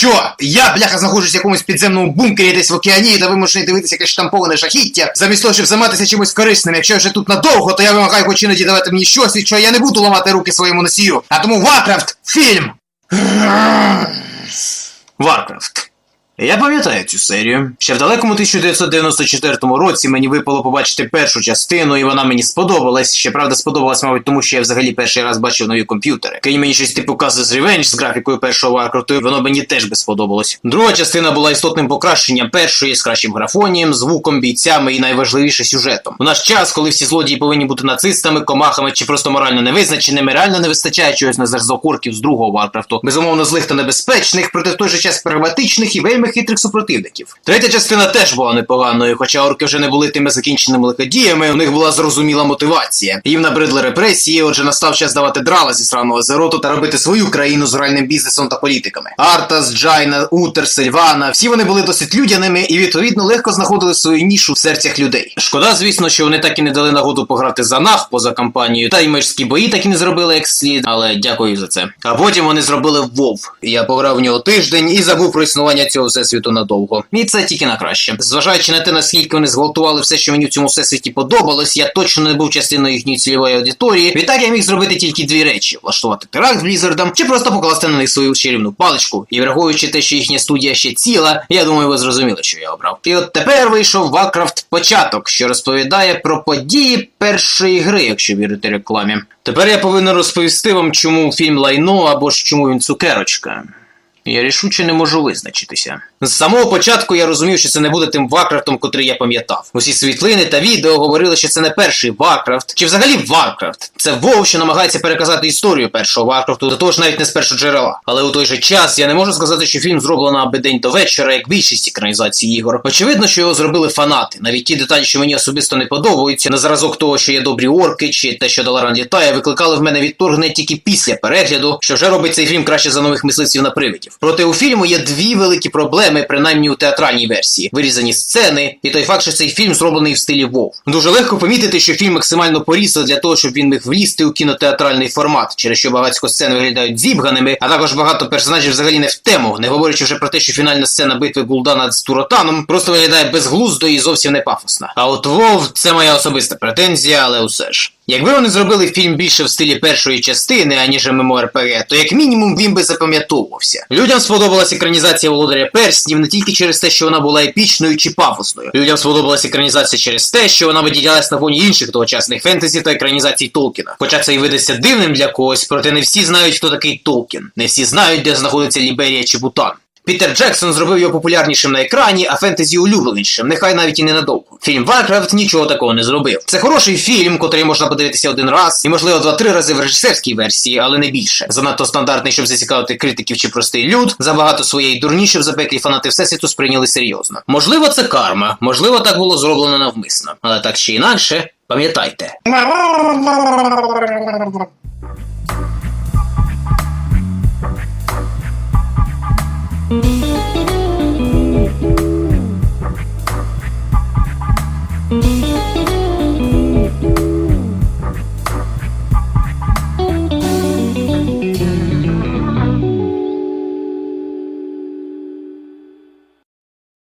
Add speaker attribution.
Speaker 1: Що? Я, бляха, знаходжусь в якомусь підземному бункері десь в океані та вимушений дивитися якесь штамповане шахіття, замість того, щоб займатися чимось корисним. Якщо я вже тут надовго, то я вимагаю хоч іноді давати мені щось, від чого я не буду ламати руки своєму носію. А тому Варкрафт – фільм! Warcraft. Я пам'ятаю цю серію. Ще в далекому 1994 році мені випало побачити першу частину, і вона мені сподобалась. Ще правда сподобалась, мабуть, тому що я взагалі перший раз бачив нові комп'ютери. Кинь мені щось типу Казус Revenge з графікою першого і воно мені теж би сподобалось. Друга частина була істотним покращенням першої з кращим графонієм, звуком, бійцями і найважливіше сюжетом. У наш час, коли всі злодії повинні бути нацистами, комахами чи просто морально невизначеними, реально не вистачає чогось на зразок орків з другого Варкрафту. Безумовно, злих та небезпечних, проте в той же час прагматичних і вельми хитрих супротивників. Третя частина теж була непоганою, хоча орки вже не були тими закінченими лиходіями, у них була зрозуміла мотивація. Їм набридли репресії, отже, настав час давати драла зі сраного зероту та робити свою країну з гральним бізнесом та політиками. Артас, Джайна, Утер, Сильвана, всі вони були досить людяними і відповідно легко знаходили свою нішу в серцях людей. Шкода, звісно, що вони так і не дали нагоду пограти за нах поза кампанією, та й морські бої так і не зробили як слід, але дякую за це. А потім вони зробили Вов. Я пограв в нього тиждень і забув про існування цього всесвіту надовго. І це тільки на краще. Зважаючи на те, наскільки вони зґвалтували все, що мені в цьому всесвіті подобалось, я точно не був частиною їхньої цільової аудиторії. Відтак я міг зробити тільки дві речі: влаштувати теракт з Блізардам, чи просто покласти на них свою чарівну паличку. І враховуючи те, що їхня студія ще ціла, я думаю, ви зрозуміли, що я обрав. І от тепер вийшов Warcraft початок, що розповідає про події першої гри, якщо вірити рекламі. Тепер я повинен розповісти вам, чому фільм лайно або ж чому він цукерочка. Я рішуче не можу визначитися. З самого початку я розумів, що це не буде тим Варкрафтом, котрий я пам'ятав. Усі світлини та відео говорили, що це не перший Варкрафт, чи взагалі Варкрафт. Це Вов, що намагається переказати історію першого Варкрафту, до того ж навіть не з першого джерела. Але у той же час я не можу сказати, що фільм зроблено аби день до вечора, як більшість екранізацій ігор. Очевидно, що його зробили фанати. Навіть ті деталі, що мені особисто не подобаються, на зразок того, що є добрі орки, чи те, що Даларан літає, викликали в мене відторгнення тільки після перегляду, що вже робить цей фільм краще за нових мисливців на привидів. Проте у фільму є дві великі проблеми, принаймні у театральній версії: вирізані сцени, і той факт, що цей фільм зроблений в стилі Вов. Дуже легко помітити, що фільм максимально порізали для того, щоб він міг влізти у кінотеатральний формат, через що багатько сцен виглядають зібганими, а також багато персонажів взагалі не в тему, не говорячи вже про те, що фінальна сцена битви Гулдана з Туротаном просто виглядає безглуздо і зовсім не пафосна. А от Вов це моя особиста претензія, але усе ж. Якби вони зробили фільм більше в стилі першої частини, аніж ММОРПГ, то як мінімум він би запам'ятовувався. Людям сподобалась екранізація Володаря Перснів не тільки через те, що вона була епічною чи пафосною. Людям сподобалась екранізація через те, що вона виділялась на фоні інших тогочасних фентезі та екранізацій Толкіна. Хоча це й видасться дивним для когось, проте не всі знають, хто такий Толкін. Не всі знають, де знаходиться Ліберія чи Бутан. Пітер Джексон зробив його популярнішим на екрані, а фентезі улюбленішим, нехай навіть і ненадовго. Фільм Warcraft нічого такого не зробив. Це хороший фільм, котрий можна подивитися один раз, і можливо два-три рази в режисерській версії, але не більше. Занадто стандартний, щоб зацікавити критиків чи простий люд. Забагато своєї дурні, щоб запеклі фанати всесвіту сприйняли серйозно. Можливо, це карма, можливо, так було зроблено навмисно, але так чи інакше, пам'ятайте.